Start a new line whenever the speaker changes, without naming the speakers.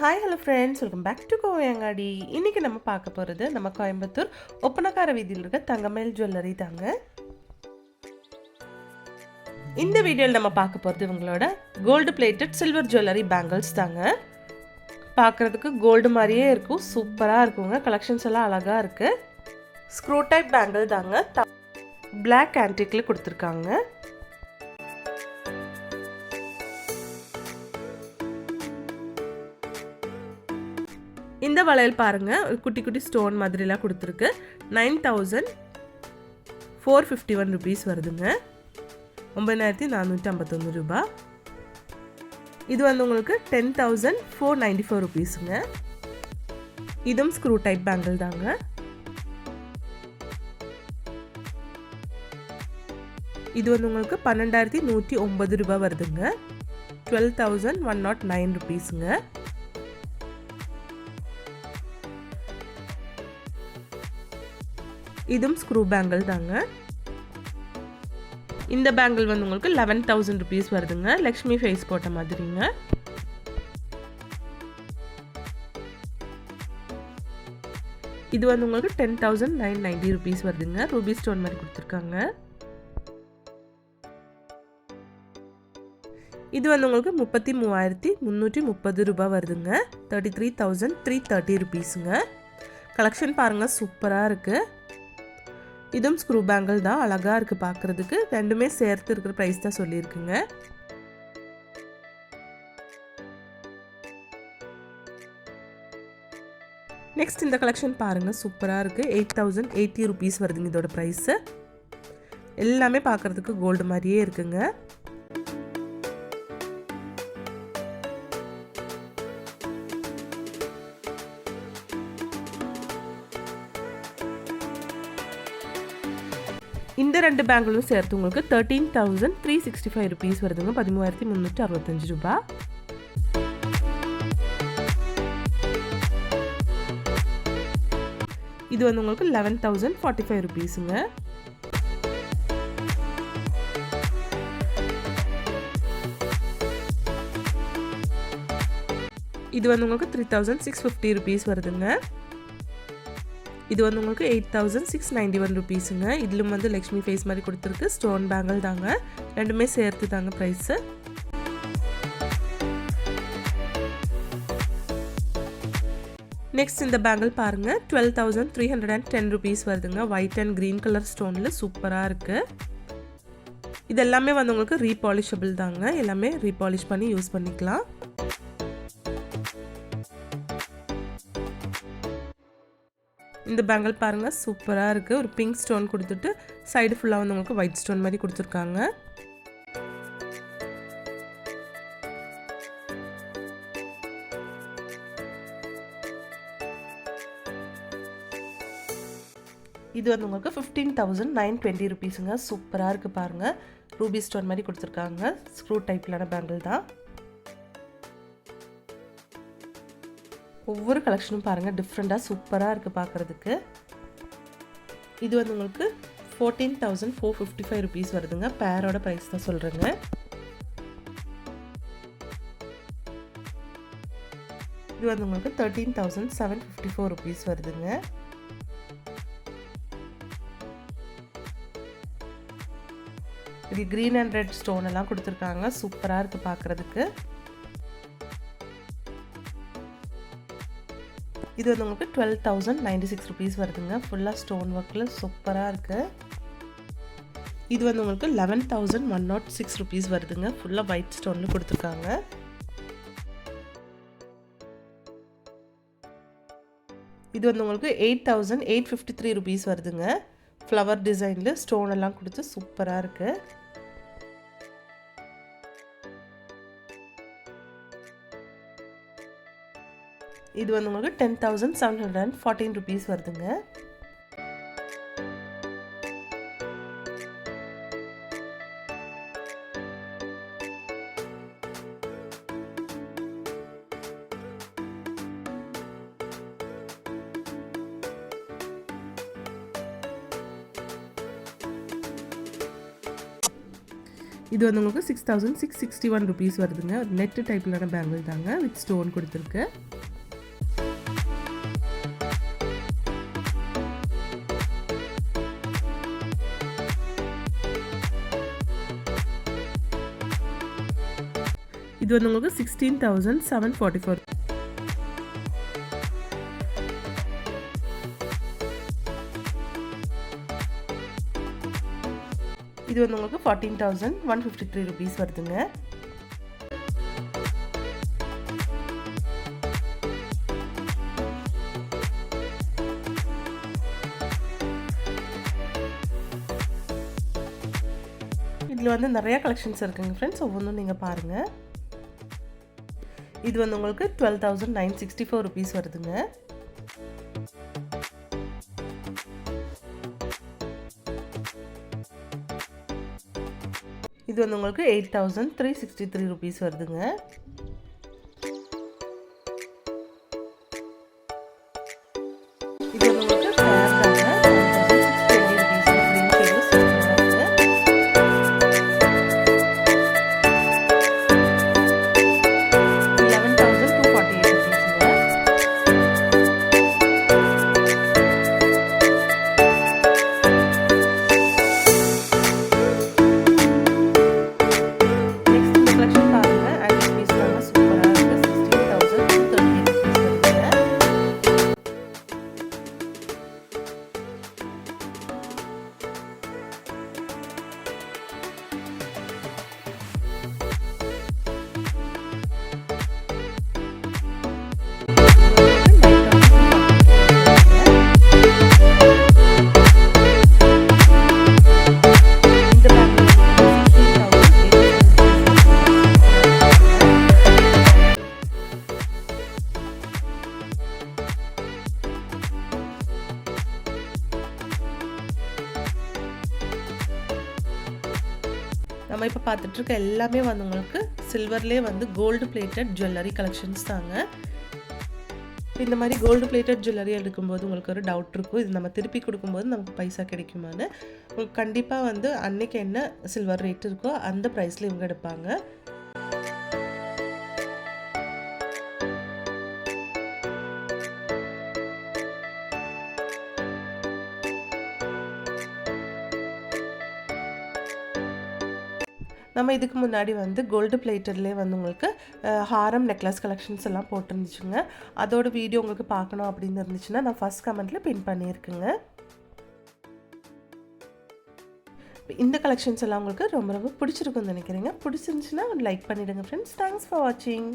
Hi hello friends welcome back to Kovai Angadi இன்றைக்கி நம்ம பார்க்க போகிறது நம்ம கோயம்புத்தூர் ஒப்பனக்கார வீதியில் இருக்க தங்கமேல் ஜுவல்லரி தாங்க. இந்த வீடியோவில் நம்ம பார்க்க போகிறது இவங்களோட gold plated silver jewellery bangles தாங்க. பார்க்குறதுக்கு கோல்டு மாதிரியே இருக்கும். சூப்பராக இருக்குங்க. கலெக்ஷன்ஸ் எல்லாம் அழகாக இருக்குது ஸ்க்ரூ டைப் பேங்கிள் தாங்க. பிளாக் ஆன்டிக்கில் கொடுத்துருக்காங்க. இந்த வளையல் பாருங்கள் குட்டி குட்டி ஸ்டோன் மாதிரிலாம் கொடுத்துருக்கு. Nine thousand four fifty one rupees வருதுங்க. ஒம்பதாயிரத்தி நானூற்றி ஐம்பத்தொன்று ரூபா. இது வந்து உங்களுக்கு ten thousand four ninety four ருபீஸுங்க இதுவும் ஸ்க்ரூ டைப் பேங்கிள் தாங்க. இது வந்து உங்களுக்கு பன்னெண்டாயிரத்தி நூற்றி ஒம்பது ரூபா வருதுங்க. Twelve thousand one nought nine ருபீஸுங்க இதுவும் ஸ்க்ரூ பேங்கிள் தாங்க. இந்த பேங்கிள் வந்து உங்களுக்கு லெவன் தௌசண்ட் ருபீஸ் வருதுங்க. லக்ஷ்மி ஃபேஸ் போட்ட மாதிரிங்க. இது வந்து உங்களுக்கு ten thousand nine ninety rupees வருதுங்க. ரூபி ஸ்டோன் மாதிரி கொடுத்துருக்காங்க. இது வந்து உங்களுக்கு முப்பத்தி மூவாயிரத்தி முந்நூற்றி முப்பது ரூபாய் வருதுங்க. Thirty three thousand three thirty ருபீஸுங்க collection பாருங்கள் சூப்பராக இருக்குது இதுவும் ஸ்க்ரூ பேங்கிள் தான் அழகாக இருக்குது பார்க்குறதுக்கு ரெண்டுமே சேர்த்து இருக்கிற ப்ரைஸ் தான் சொல்லியிருக்குங்க. நெக்ஸ்ட் இந்த கலெக்ஷன் பாருங்கள் சூப்பராக இருக்குது எயிட் தௌசண்ட் எயிட்டி ருபீஸ் வருதுங்க இதோட ப்ரைஸு எல்லாமே பார்க்குறதுக்கு கோல்டு மாதிரியே இருக்குங்க. இந்த ரெண்டு பேங்கிளும் சேர்த்து உங்களுக்கு thirteen thousand three sixty five rupees வருதுங்க. பதிமூவாயிரத்தி முந்நூற்றி அறுபத்தஞ்சு ரூபா. இது வந்து உங்களுக்கு லெவன் தௌசண்ட் ஃபார்ட்டி ஃபைவ் ருபீஸுங்க இது வந்து உங்களுக்கு three thousand six fifty rupees வருதுங்க. இது வந்து உங்களுக்கு eight thousand six ninety one ருபீஸுங்க இதிலும் வந்து லக்ஷ்மி ஃபேஸ் மாதிரி கொடுத்துருக்கு. ஸ்டோன் பேங்கிள் தாங்க. ரெண்டுமே சேர்த்து தாங்க ப்ரைஸு நெக்ஸ்ட் இந்த பேங்கிள் பாருங்கள் twelve thousand three hundred and ten rupees வருதுங்க. ஒயிட் அண்ட் க்ரீன் கலர் ஸ்டோனில் சூப்பராக இருக்குது இது எல்லாமே வந்து உங்களுக்கு ரீபாலிஷபிள் தாங்க. எல்லாமே ரீபாலிஷ் பண்ணி யூஸ் பண்ணிக்கலாம். இந்த பேங்கிள் பாருங்கள் சூப்பராக இருக்குது ஒரு பிங்க் ஸ்டோன் கொடுத்துட்டு சைடு ஃபுல்லாக வந்து உங்களுக்கு ஒயிட் ஸ்டோன் மாதிரி கொடுத்துருக்காங்க. இது வந்து உங்களுக்கு ஃபிஃப்டீன் தௌசண்ட் நைன் டுவெண்ட்டி ருபீஸுங்க சூப்பராக இருக்குது பாருங்கள் ரூபி ஸ்டோன் மாதிரி கொடுத்துருக்காங்க. ஸ்க்ரூ டைப்லான பேங்கிள் தான். ஒவ்வொரு கலெக்ஷனும் பாருங்கள் டிஃப்ரெண்ட்டாக சூப்பராக இருக்குது பார்க்குறதுக்கு இது வந்து உங்களுக்கு fourteen thousand four fifty five rupees வருதுங்க பேரோட ப்ரைஸ் தான் சொல்கிறேங்க இது வந்து உங்களுக்கு thirteen thousand seven fifty four rupees வருதுங்க. இது க்ரீன் அண்ட் ரெட் ஸ்டோன் எல்லாம் கொடுத்துருக்காங்க. சூப்பராக இருக்குது பார்க்குறதுக்கு இது வந்து உங்களுக்கு twelve thousand ninety six rupees வருதுங்க ஃபுல்லாக ஸ்டோன் ஒர்க்கில் சூப்பராக இருக்குது இது வந்து உங்களுக்கு eleven thousand one nought six rupees வருதுங்க. ஃபுல்லாக ஒயிட் ஸ்டோனில் கொடுத்துருக்காங்க. இது வந்து உங்களுக்கு eight thousand eight fifty three rupees வருதுங்க. ஃப்ளவர் டிசைனில் ஸ்டோன் எல்லாம் கொடுத்து சூப்பராக இருக்குது இது வந்து உங்களுக்கு ten thousand seven hundred and fourteen rupees வருதுங்க. இது வந்து உங்களுக்கு six thousand six sixty one rupees வருதுங்க. நெட்டு டைப்பிலான பேங்கிள் தாங்க வித் ஸ்டோன் கொடுத்துருக்கு. இது வந்து உங்களுக்கு sixteen thousand seven forty four இது வந்து உங்களுக்கு fourteen thousand one fifty three rupees வருதுங்க. இதில் வந்து நிறையா கலெக்ஷன்ஸ் இருக்குங்க ஃப்ரெண்ட்ஸ் ஒவ்வொன்றும் நீங்கள் பாருங்கள் இது வந்து உங்களுக்கு twelve thousand nine sixty four rupees வருதுங்க. இது வந்து உங்களுக்கு eight thousand three sixty three rupees வருதுங்க. இது வந்து உங்களுக்கு நம்ம இப்போ பார்த்துட்டு இருக்க எல்லாமே வந்து உங்களுக்கு சில்வர்லேயே வந்து கோல்டு பிளேட்டட் ஜுவல்லரி கலெக்ஷன்ஸ் தாங்க. இந்த மாதிரி கோல்டு பிளேட்டட் ஜுவல்லரி எடுக்கும்போது உங்களுக்கு ஒரு டவுட் இருக்கும். இது நம்ம திருப்பி கொடுக்கும்போது நமக்கு பைசா கிடைக்குமான்னு. உங்களுக்கு கண்டிப்பாக வந்து அன்னைக்கு என்ன சில்வர் ரேட் இருக்கோ அந்த ப்ரைஸில் இவங்க எடுப்பாங்க. நம்ம இதுக்கு முன்னாடி வந்து கோல்டு பிளேட்டர்லேயே வந்து உங்களுக்கு ஹாரம் நெக்லஸ் கலெக்ஷன்ஸ் எல்லாம் போட்டிருந்துச்சுங்க. அதோட வீடியோ உங்களுக்கு பார்க்கணும் அப்படின்னு இருந்துச்சுன்னா நான் ஃபஸ்ட் கமெண்ட்டில் பின் பண்ணியிருக்கேங்க. இந்த கலெக்ஷன்ஸ் எல்லாம் உங்களுக்கு ரொம்ப ரொம்ப பிடிச்சிருக்கும்னு நினைக்கிறேங்க. பிடிச்சிருந்துச்சுன்னா லைக் பண்ணிவிடுங்க ஃப்ரெண்ட்ஸ் தேங்க்ஸ் ஃபார் வாட்சிங்